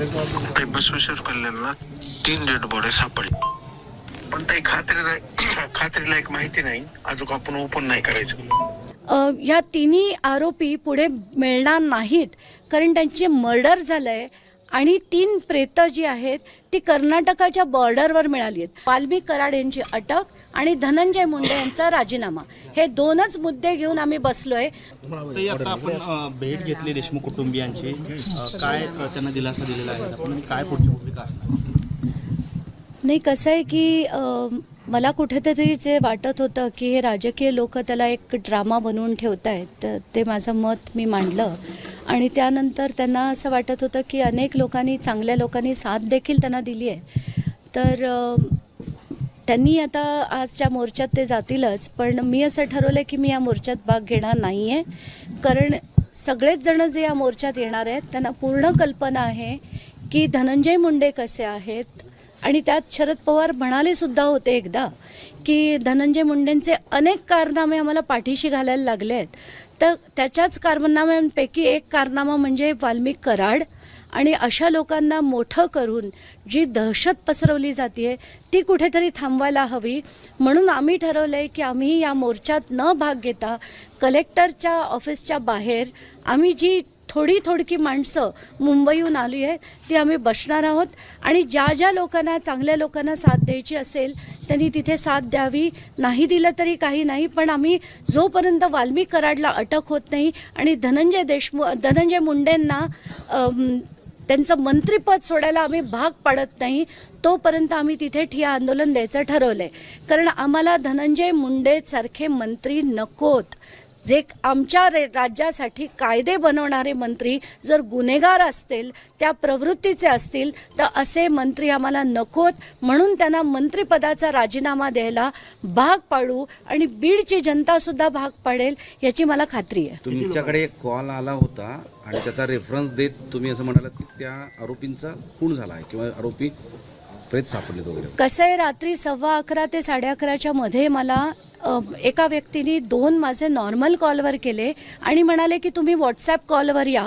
ते बसवेश्वर कल्याणला तीन dead body सापडली. पण ते खात्री नाही खात्रीला एक माहिती नाही. अजून आपण ओपन नाही करायचं. ह्या तिन्ही आरोपी पुढे मिळणार नाहीत कारण त्यांचे मर्डर झालंय आणि तीन प्रेतं जी आहेत ती कर्नाटकाच्या बॉर्डरवर मिळाली आहेत. पालबी कराड यांची अटक आणि धनंजय मुंडे यांचा राजीनामा. हे दोनच मुद्दे घेऊन आम्ही बसलोय. आपण भेट घेतली देशमुख कुटुंबियांची. काय त्यांना दिलासा दिलेला आहे? काय पुढची भूमिका असणार? नाही कसं आहे की मला कुठेतरी जे वाटत होतं की हे राजकीय लोक त्याला एक ड्रामा बनवून ठेवत आहेत तर ते माझं मत मी मांडलं. आणि त्यानंतर त्यांना असं वाटत होतं की अनेक लोकांनी चांगल्या लोकांनी साथ देखील त्यांना दिली आहे. तर त्यांनी आता आजच्या मोर्चात ते जातीलच पण मी असं ठरवलं की मी या मोर्चात भाग घेणार नाही आहे कारण सगळेच जण जे या मोर्चात येणार आहेत त्यांना पूर्ण कल्पना आहे की धनंजय मुंडे कसे आहेत. आणि त्यात शरद पवार म्हणाले सुद्धा होते एकदा की धनंजय मुंडेंचे अनेक कारनामे आम्हाला पाठीशी घालायला लागले आहेत तर त्याच्याच कारनाम्यांपैकी एक कारनामा म्हणजे वाल्मिक कराड. आणि अशा लोकांना मोठं करून जी दहशत पसरवली जाते ती कुठेतरी थांबवायला हवी. म्हणून आम्ही ठरवलं आहे की आम्ही या मोर्चात न भाग घेता कलेक्टरच्या ऑफिसच्या बाहेर आम्ही जी थोडी थोडकी माणसं मुंबईहून आली आहे ती आम्ही बसणार आहोत. आणि ज्या ज्या लोकांना चांगल्या लोकांना साथ द्यायची असेल त्यांनी तिथे साथ द्यावी. नाही दिलं तरी काही नाही पण आम्ही जोपर्यंत वाल्मिक कराडला अटक होत नाही आणि धनंजय देशमुख धनंजय मुंडेंना त्यांचं मंत्रीपद सोडायला आम्ही भाग पाडत नाही तोपर्यंत आम्ही तिथे ठिया आंदोलन द्यायचं ठरवलंय. कारण आम्हाला धनंजय मुंडे सारखे मंत्री नकोत. जे आमच्या राज्यासाठी कायदे बनवणारे मंत्री जर गुन्हेगार असतील त्या प्रवृत्तीचे असतील तर असे मंत्री आम्हाला नकोत. म्हणून त्यांना मंत्रिपदाचा राजीनामा द्यायला भाग पाडू आणि बीडची जनता सुद्धा भाग पाडेल याची मला खात्री आहे. तुमच्याकडे एक कॉल आला होता आणि त्याचा रेफरन्स देत तुम्ही असं म्हणालात की त्या आरोपींचा खून झाला आहे किंवा आरोपी प्रेत सापडलेत वगैरे. कसं आहे रात्री सव्वा अकरा ते साडे अकराच्या मध्ये मला एका व्यक्तीने दोन माझे नॉर्मल कॉलवर केले आणि म्हणाले की तुम्ही व्हॉट्सॲप कॉलवर या.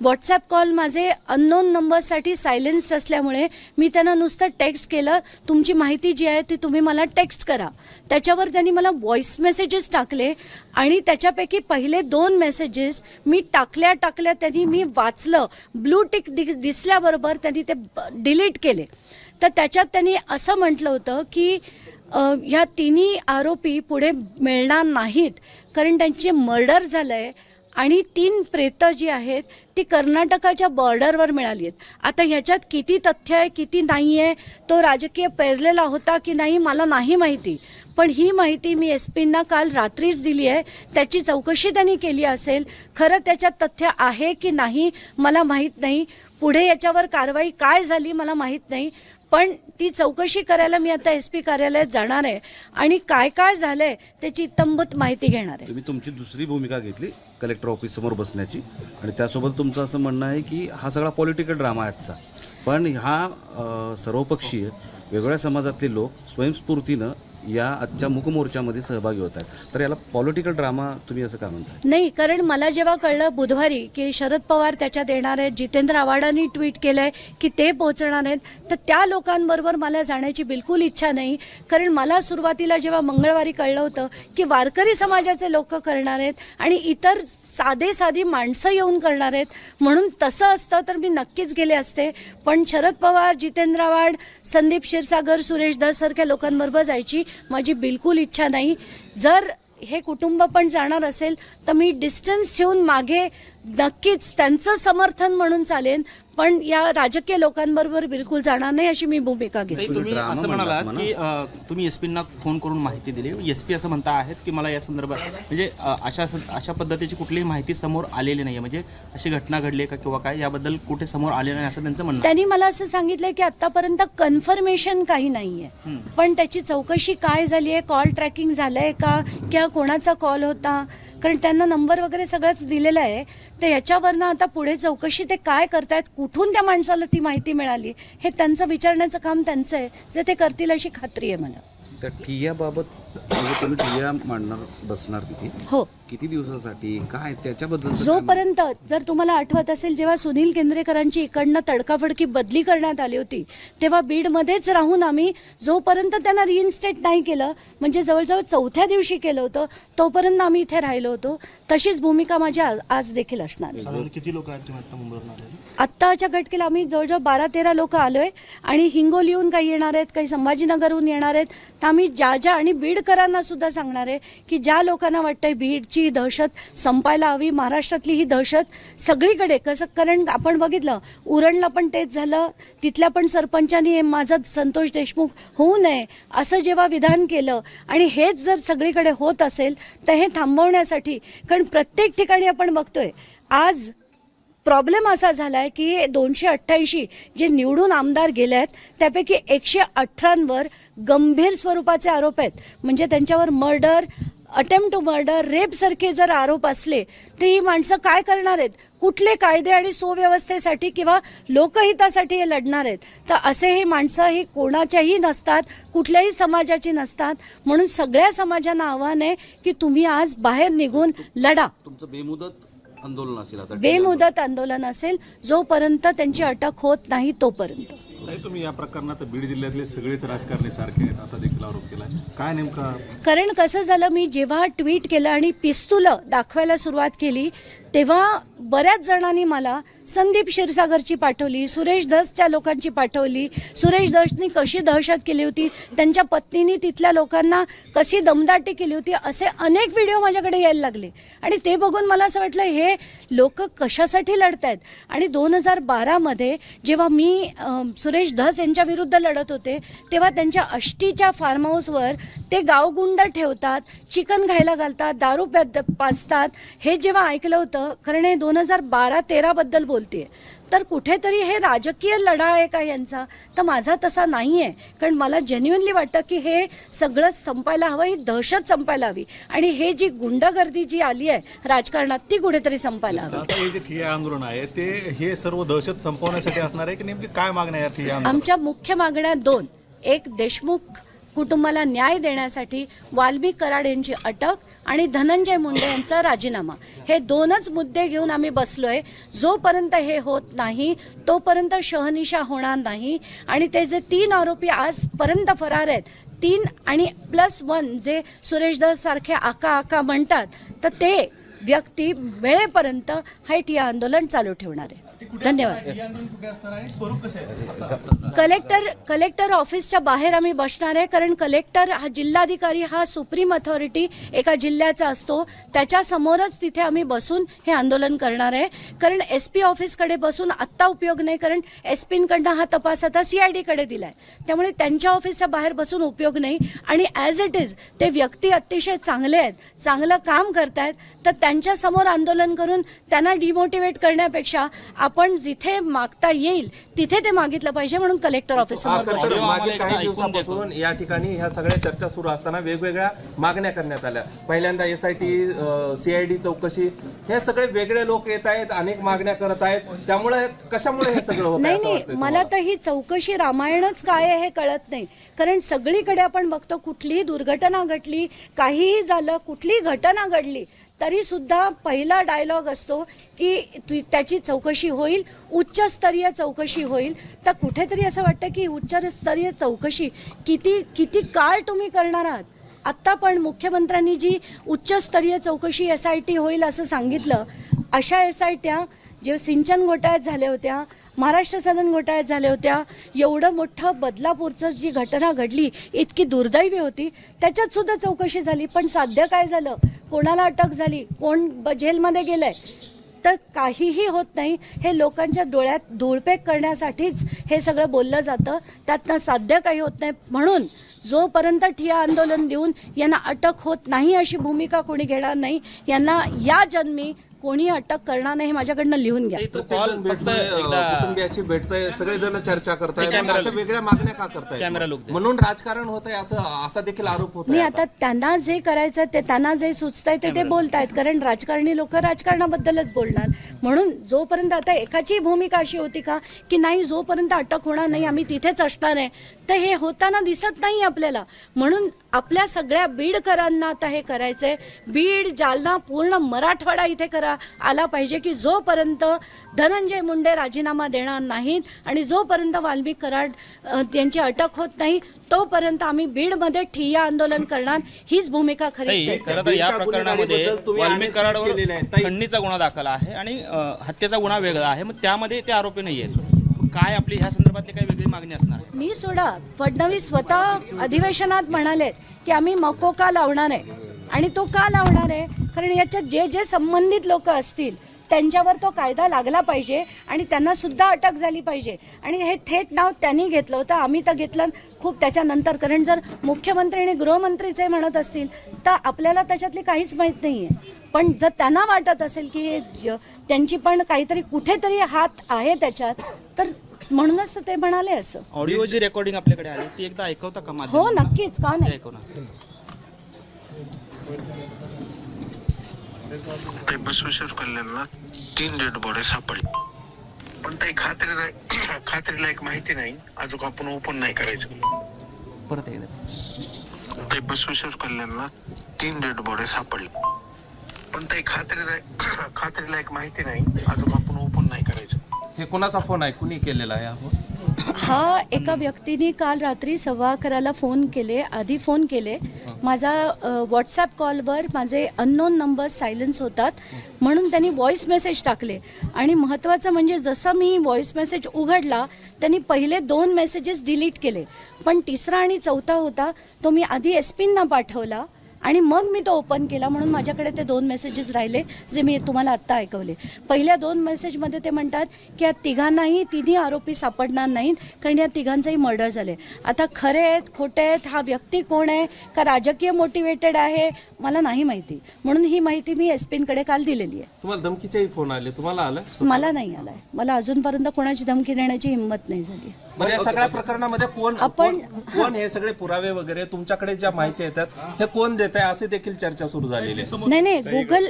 व्हॉट्सॲप कॉल माझे अननोन नंबरसाठी सायलेन्स असल्यामुळे मी त्यांना नुसतं टेक्स्ट केलं. तुमची माहिती जी आहे ती तुम्ही मला टेक्स्ट करा. त्याच्यावर त्यांनी मला व्हॉइस मेसेजेस टाकले आणि त्याच्यापैकी पहिले दोन मेसेजेस मी टाकल्या टाकल्या त्यांनी मी वाचलं. ब्लू टिक दि दिसल्याबरोबर त्यांनी ते डिलीट केले. तर त्याच्यात त्यांनी असं म्हटलं होतं की ह्या तिन्ही आरोपी पुढे मिळणार नाहीत कारण त्यांचे मर्डर झालं आहे आणि तीन प्रेतं जी आहेत ती कर्नाटकाच्या बॉर्डरवर मिळाली आहेत. आता ह्याच्यात किती तथ्य आहे किती नाही आहे तो राजकीय पेरलेला होता की नाही मला नाही माहिती. पण ही माहिती मी एस पींना काल रात्रीच दिली आहे. त्याची चौकशी त्यांनी केली असेल खरं त्याच्यात तथ्य आहे की नाही मला माहीत नाही. पुढे याच्यावर कारवाई काय झाली मला माहीत नाही. पण ती चौकशी करायला मी आता एस पी कार्यालयात जाणार आहे. आणि काय काय झालंय त्याची इतंबत माहिती घेणार आहे. तुम्ही तुमची दुसरी भूमिका घेतली कलेक्टर ऑफिस समोर बसण्याची. आणि त्यासोबत तुमचं असं म्हणणं आहे की हा सगळा पॉलिटिकल ड्रामा आहे आजचा. पण हा सर्वपक्षीय वेगवेगळ्या समाजातले लोक स्वयंस्फूर्तीनं या आजच्या मुकमोर्चामध्ये सहभागी होत आहेत. तर याला पॉलिटिकल ड्रामा तुम्ही असं का म्हणता नाही कारण मला जेव्हा कळलं बुधवारी की शरद पवार त्याच्यात येणार आहेत जितेंद्र आव्हाडांनी ट्विट केलंय की ते पोहोचणार आहेत तर त्या लोकांबरोबर मला जाण्याची बिलकुल इच्छा नाही. कारण मला सुरुवातीला जेव्हा मंगळवारी कळलं होतं की वारकरी समाजाचे लोक करणार आहेत आणि इतर साधे साधी माणसं येऊन करणार आहेत म्हणून तसं असतं तर मी नक्कीच गेले असते. पण शरद पवार जितेंद्र आव्हाड संदीप क्षीरसागर सुरेश दस सारख्या लोकांबरोबर जायची माझी बिलकुल इच्छा नाही. जर हे कुटुंब पण जाणार असेल तर मी डिस्टन्स ठेवून मागे नक्कीच त्यांचं समर्थन म्हणून चालेन पण या राजकीय लोकांबरोबर बिलकुल जाणार नाही अशी मी भूमिका घेते. तुम्ही असं म्हणलात म्हणालात म्हणा. की तुम्ही एस पींना फोन करून माहिती दिली. एस पी असं म्हणता आहेत की मला या संदर्भात म्हणजे अशा अशा पद्धतीची कुठलीही माहिती समोर आलेली नाही म्हणजे अशी घटना घडली का किंवा काय याबद्दल कुठे समोर आले नाही असं त्यांचं म्हणणं आहे. त्यांनी मला असं सांगितलंय की आतापर्यंत कन्फर्मेशन काही नाहीये. पण त्याची चौकशी काय झाली आहे कॉल ट्रॅकिंग झालंय का किंवा कोणाचा कॉल होता कारण त्यांना नंबर वगैरे सगळंच दिलेलं आहे. तर याच्यावरनं आता पुढे चौकशी ते काय करतायत कुठून त्या माणसाला ती माहिती मिळाली हे त्यांचं विचारण्याचं काम त्यांचं आहे जे ते करतील अशी खात्री आहे मला. त्या ठियाबाबत म्हणजे तुम्ही ठिय्या मांडणार बसणार तिथे? हो. किती दिवसासाठी? काय? त्याच्याबद्दल जोपर्यंत जर तुम्हाला आठवत असेल जेव्हा सुनील केंद्रेकरांची इकडनं तडकाफडकी बदली करण्यात आली होती तेव्हा बीडमध्येच राहून आम्ही जोपर्यंत त्यांना रिइन्स्टेट नाही केलं म्हणजे जवळजवळ चौथ्या दिवशी केलं होतं तोपर्यंत आम्ही इथे राहिलो होतो. तशीच भूमिका माझी आज- आज देखील असणार. आहे. साधारण किती लोक आहेत तुम्ही आता मुंबईवरून आलेले? आत्ताच्या घटकेला आम्ही जवळजवळ बारा तेरा लोक आलोय आणि हिंगोलीहून काही येणार आहेत काही संभाजीनगरहून येणार आहेत. तर आम्ही ज्या ज्या आणि बीडकरांना सुद्धा सांगणार आहे की ज्या लोकांना वाटतंय ही दहशत संपायला हवी. महाराष्ट्रातली ही दहशत सगळीकडे. कसं कारण आपण बघितलं उरणला पण तेच झालं तिथल्या पण सरपंचांनी हे माझं संतोष देशमुख होऊ नये असं जेव्हा विधान केलं आणि हेच जर सगळीकडे होत असेल तर हे थांबवण्यासाठी कारण प्रत्येक ठिकाणी आपण बघतोय आज प्रॉब्लेम असा झालाय की दोनशे अठ्ठ्याऐंशी जे निवडून आमदार गेले आहेत त्यापैकी एकशे अठरांवर गंभीर स्वरूपाचे आरोप आहेत. म्हणजे त्यांच्यावर murder attempt to murder rape सारखे जर आरोप असले तर ही माणसं काय करणार आहेत? कुठले कायदे आणि सुव्यवस्थेसाठी किंवा लोकहितासाठी हे लढणार आहेत? तर असे ही माणसं ही कोणाच्याही नसतात कुठल्याही समाजाची नसतात. म्हणून सगळ्या समाजांना आव्हान आहे की तुम्ही आज बाहेर निघून लढा. तुमचं बेमुदत आंदोलन असेल बेमुदत आंदोलन असेल जोपर्यंत त्यांची अटक होत नाही तोपर्यंत. नाही तुम्ही या प्रकरणात बीड जिल्ह्यातले सगळेच राजकारणी सारखे आहेत असा देखील आरोप केलाय. काय नेमका? कारण कसं झालं मी जेव्हा ट्विट केलं आणि पिस्तुलं दाखवायला सुरुवात केली तेव्हा बऱ्याच जणांनी मला संदीप क्षीरसागरची पाठवली सुरेश धसच्या लोकांची पाठवली. सुरेश धसनी कशी दहशत केली होती त्यांच्या पत्नीने तिथल्या लोकांना कशी दमदाटी केली होती असे अनेक व्हिडिओ माझ्याकडे यायला लागले. आणि ते बघून मला असं वाटलं हे लोक कशासाठी लढतायत? आणि दोन हजार बारामध्ये जेव्हा मी सुरेश सुरेश धस यांच्या विरुद्ध लढत होते तेव्हा त्यांच्या अष्टीच्या फार्म हाऊसवर ते गावगुंड ठेवतात चिकन खायला घालतात दारू पाजतात. हे जेव्हा ऐकलं होतं कारण हे दोन हजार बारा तेराबद्दल बोलते तर कुठेतरी हे राजकीय लढा आहे का यांचा? तर माझा तसा नाही आहे कारण मला जेन्युनली वाटतं की हे सगळं संपायला हवं ही दहशत संपायला हवी. आणि हे जी गुंडगर्दी जी आली आहे राजकारणात ती कुठेतरी संपायला हवी. आता हे आंदोलन आहे ते हे सर्व दहशत संपवण्यासाठी असणार आहे की नेमकी काय मागण्या आमच्या मुख्य मागण्या दोन. एक देशमुख कुटुंबाला न्याय देण्यासाठी वाल्मिक कराड यांची अटक. आणि धनंजय मुंडे यांचा राजीनामा. हे दोनच मुद्दे घेऊन आम्ही बसलोय. जोपर्यंत हे होत नाही तोपर्यंत शहनिशा होणार नाही. आणि ते जे तीन आरोपी आजपर्यंत फरार आहेत तीन आणि प्लस वन जे सुरेश दस सारखे आका आका म्हणतात तर ते व्यक्ती वेळेपर्यंत हे या आंदोलन चालू ठेवणार आहे. धन्यवाद. कलेक्टर कलेक्टर ऑफिसच्या बाहेर आम्ही बसणार आहे कारण कलेक्टर हा जिल्हाधिकारी हा सुप्रीम अथॉरिटी एका जिल्ह्याचा असतो. त्याच्या समोरच तिथे आम्ही बसून हे आंदोलन करणार आहे. कारण एस पी ऑफिसकडे बसून आत्ता उपयोग नाही कारण एस पींकडनं हा तपास आता सीआयडीकडे दिलाय. त्यामुळे त्यांच्या ऑफिसच्या बाहेर बसून उपयोग नाही. आणि ॲज इट इज ते व्यक्ती अतिशय चांगले आहेत चांगलं काम करतायत. तर त्यांच्यासमोर आंदोलन करून त्यांना डिमोटिवेट करण्यापेक्षा आपण जिथे मागता येईल तिथे ते मागितलं पाहिजे म्हणून कलेक्टर ऑफिस काही. दिवसापासून या ठिकाणी ह्या सगळ्या चर्चा सुरू असताना वेगवेगळ्या मागण्या करण्यात आल्या. पहिल्यांदा एस आय टी सीआयडी चौकशी हे सगळे वेगळे लोक येत आहेत अनेक मागण्या करत आहेत. त्यामुळे कशामुळे हे सगळं होत नाही नाही मला तर ही चौकशी रामायणच काय आहे हे कळत नाही. कारण सगळीकडे आपण बघतो कुठलीही दुर्घटना घडली काहीही झालं कुठलीही घटना घडली तरी सुद्धा पहिला डायलॉग असतो की त्याची चौकशी होईल उच्चस्तरीय चौकशी होईल. तर कुठेतरी असं वाटतं की उच्चस्तरीय चौकशी किती किती काळ तुम्ही करणार आहात? आत्ता पण मुख्यमंत्र्यांनी जी उच्चस्तरीय चौकशी एस आय टी होईल असं सांगितलं अशा एस आय ट्या जे सिंचन घोटाळ्यात झाल्या होत्या महाराष्ट्र सदन घोटाळ्यात झाल्या होत्या एवढं मोठं बदलापूरचं जी घटना घडली इतकी दुर्दैवी होती. त्याच्यात सुद्धा चौकशी झाली पण साध्य काय झालं? कोणाला अटक झाली? कोण जेलमध्ये गेलंय? तर काहीही होत नाही. हे लोकांच्या डोळ्यात धुळपेक करण्यासाठीच हे सगळं बोललं जातं. त्यातनं साध्य काही होत नाही. म्हणून जोपर्यंत ठिया आंदोलन देऊन यांना अटक होत नाही अशी भूमिका कोणी घेणार नाही यांना या जन्मी कोणी अटक करणार नाही हे माझ्याकडनं लिहून घ्या. कॉल भेटतोय, कुटुंबियाशी भेटतंय सगळेजण चर्चा करताय अशा वेगळ्या मागण्या का करताय. म्हणून राजकारण होत आहे असं असा देखील आरोप होत आता. त्यांना जे करायचं ते त्यांना जे सुचतंय ते ते बोलतायत. कारण राजकारणी लोक राजकारणाबद्दलच बोलणार. म्हणून जोपर्यंत आता एकाची भूमिका अशी होती का की नाही जोपर्यंत अटक होणार नाही आम्ही तिथेच असणार आहे तर हे होताना दिसत नाही आपल्याला. म्हणून आपल्या सगळ्या बीडकरांना आता हे करायचंय. बीड जालना पूर्ण मराठवाडा इथे करा. आला पाहिजे की जोपर्यंत धनंजय मुंडे राजीनामा देणार नाहीत आणि जोपर्यंत वाल्मिक कराड अ, त्यांची अटक होत नाही तोपर्यंत आम्ही बीडमध्ये ठिय्या आंदोलन करणार. हीच भूमिका खरी तर या प्रकरणामध्ये वाल्मिक कराडवर खंडणीचा गुन्हा दाखल आहे आणि हत्येचा गुन्हा वेगळा आहे. मग त्यामध्ये ते आरोपी नाही आहेत काय आपली ह्या संदर्भातली काही वेगळी मागणी असणार? मी सोडा फडणवीस स्वतः अधिवेशनात म्हणाले की आम्ही मकोका लावणार आहे? आणि तो का लावणार आहे? कारण याच्यात जे जे संबंधित लोक असतील त्यांच्यावर तो कायदा लागला पाहिजे आणि त्यांना सुद्धा अटक झाली पाहिजे. आणि हे थेट नाव त्यांनी घेतलं होतं आम्ही तर घेतलं खूप त्याच्यानंतर. कारण जर मुख्यमंत्री आणि गृहमंत्रीच हे म्हणत असतील तर आपल्याला त्याच्यातली काहीच माहीत नाही आहे पण जर त्यांना वाटत असेल की हे ज- त्यांची पण काहीतरी कुठेतरी हात आहे त्याच्यात तर म्हणूनच ते म्हणाले असं. ऑडिओ जी रेकॉर्डिंग आपल्याकडे आली ती एकदा ऐकवता का हो? नक्कीच. का नाही? ऐकव ना ते बसवेश्वर कल्याणला तीन डेड बॉडी सापडली. पण काही खात्री नाही खात्रीला एक माहिती नाही अजून आपण ओपन नाही करायचं. परत एकदा. ते बसवेश्वर कल्याणला तीन डेड बॉडी सापडली. पण काही खात्री नाही खात्रीला एक माहिती नाही अजून आपण ओपन नाही करायचं. हे कुणाचा फोन आहे? कुणी केलेला आहे हा फोन? हा एका व्यक्तीने काल रात्री सव्वा अकराला फोन केले आधी फोन केले. माझा व्हॉट्सॲप कॉलवर माझे अननोन नंबर सायलन्स होतात. म्हणून त्यांनी व्हॉइस मेसेज टाकले. आणि महत्त्वाचं म्हणजे जसं मी व्हॉइस मेसेज उघडला त्यांनी पहिले दोन मेसेजेस डिलीट केले. पण तिसरा आणि चौथा होता तो मी आधी एस पींना पाठवला. आणि मग मी तो ओपन केला म्हणून माझ्याकडे ते दोन मेसेजेस राहिले जे मी तुम्हाला आत्ता ऐकवले. पहिल्या दोन मेसेजमध्ये ते म्हणतात की या तिघांनाही तिन्ही आरोपी सापडणार नाहीत कारण या तिघांचंही मर्डर झाले आता खरे आहेत खोटे आहेत हा व्यक्ती कोण आहे का राजकीय मोटिवेटेड आहे मला नाही माहिती. म्हणून ही माहिती मी एस पींकडे काल दिलेली आहे. तुम्हाला धमकीचेही फोन आले. तुम्हाला आलं? मला नाही आलाय. मला अजूनपर्यंत कोणाची धमकी देण्याची हिंमत नाही झाली. बरं या सगळ्या प्रकरणामध्ये कोण आपण- कोण- कोण हे सगळे पुरावे वगैरे तुमच्याकडे ज्या माहिती येतात हे कोण देत आहे असे देखील चर्चा सुरू झालेली आहे. नाही नाही गुगल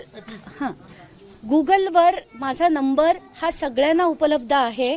हां. गुगलवर माझा नंबर हा सगळ्यांना उपलब्ध आहे.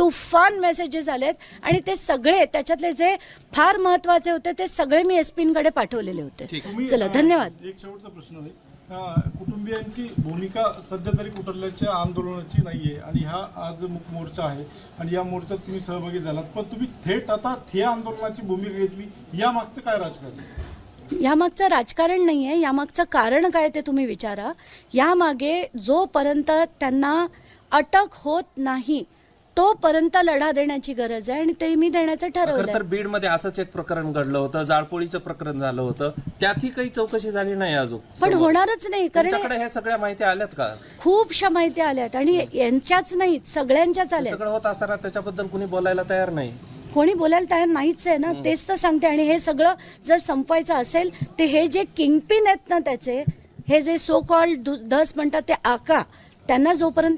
तुफान मेसेजेस आलेत आणि ते सगळे त्याच्यातले जे फार महत्त्वाचे होते ते सगळे मी एस पींकडे पाठवलेले होते. चला धन्यवाद. एक शेवटचा प्रश्न आहे. कुटुंबियांची भूमिका सध्या तरी कुठल्याच्या आंदोलनाची नाहीये आणि हा आज मोर्चा आहे आणि या मोर्चात तुम्ही सहभागी झालात. पण तुम्ही थेट आता ठिया आंदोलनाची भूमिका घेतली. या मागचं काय राजकारण? यामागचं राजकारण नाही आहे यामागचं कारण काय ते तुम्ही विचारा. यामागे जोपर्यंत त्यांना अटक होत नाही तोपर्यंत लढा देण्याची गरज आहे आणि ते मी देण्याचं खर ठरवलं तर बीडमध्ये असंच एक प्रकरण घडलं होतं जाळपोळीचं प्रकरण झालं होतं. त्यातही काही चौकशी झाली नाही अजून पण. होणारच नाही कारण तुमच्याकडे ह्या सगळ्या माहिती आल्यात का? खूपशा माहिती आल्यात आणि यांच्याच नाहीत सगळ्यांच्याच आल्यात. सगळं होत असताना त्याच्याबद्दल कुणी बोलायला तयार नाही. कोणी बोलायला तयार नाहीच आहे ना तेच तर सांगते. आणि हे सगळं जर संपवायचं असेल ते हे जे किंगपिन आहेत ना त्याचे हे जे सो कॉल्ड धस म्हणतात ते आका त्यांना जोपर्यंत